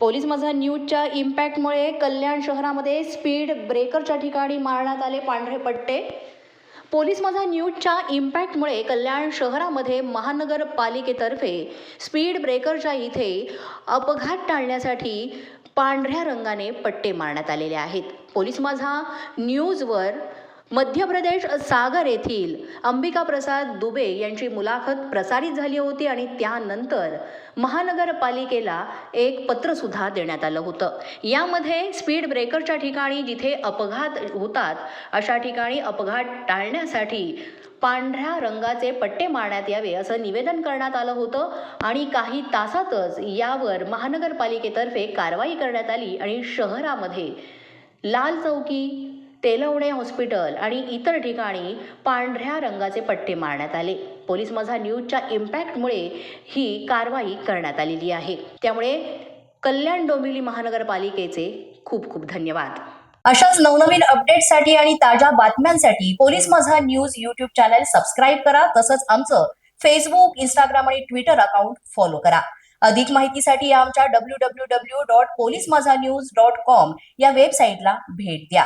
Police माझा न्यूजच्या इम्पॅक्टमुळे कल्याण शहरामध्ये स्पीड ब्रेकरच्या ठिकाणी मारण्यात आले पांढरे पट्टे. पोलीस माझा न्यूजच्या इम्पॅक्टमुळे कल्याण शहरामध्ये महानगरपालिकेतर्फे स्पीड ब्रेकरच्या इथे अपघात टाळण्यासाठी पांढऱ्या रंगाने पट्टे मारण्यात आलेले आहेत. पोलीस माझा न्यूजवर मध्य प्रदेश सागर येथील अंबिका प्रसाद दुबे यांची मुलाखत प्रसारित झाली होती आणि त्यानंतर महानगरपालिकेला एक पत्रसुद्धा देण्यात आलं होतं. यामध्ये स्पीड ब्रेकरच्या ठिकाणी जिथे अपघात होतात अशा ठिकाणी अपघात टाळण्यासाठी पांढऱ्या रंगाचे पट्टे मारण्यात यावे असं निवेदन करण्यात आलं होतं आणि काही तासातच यावर महानगरपालिकेतर्फे कारवाई करण्यात आली आणि शहरामध्ये लाल चौकी तेलवणे हॉस्पिटल आणि इतर ठिकाणी पांढऱ्या रंगाचे पट्टे मारण्यात आले. पोलीस माझा न्यूजच्या इम्पॅक्टमुळे ही कारवाई करण्यात आलेली आहे. त्यामुळे कल्याण डोंबिवली महानगरपालिकेचे खूप खूप धन्यवाद. अशाच नवनवीन अपडेटसाठी आणि ताज्या बातम्यांसाठी police Majha news YouTube channel subscribe करा. तसंच आमचं फेसबुक इंस्टाग्राम आणि ट्विटर अकाउंट फॉलो करा. अधिक माहितीसाठी आमच्या W W W dot police Majha news dot com या वेबसाईटला भेट द्या.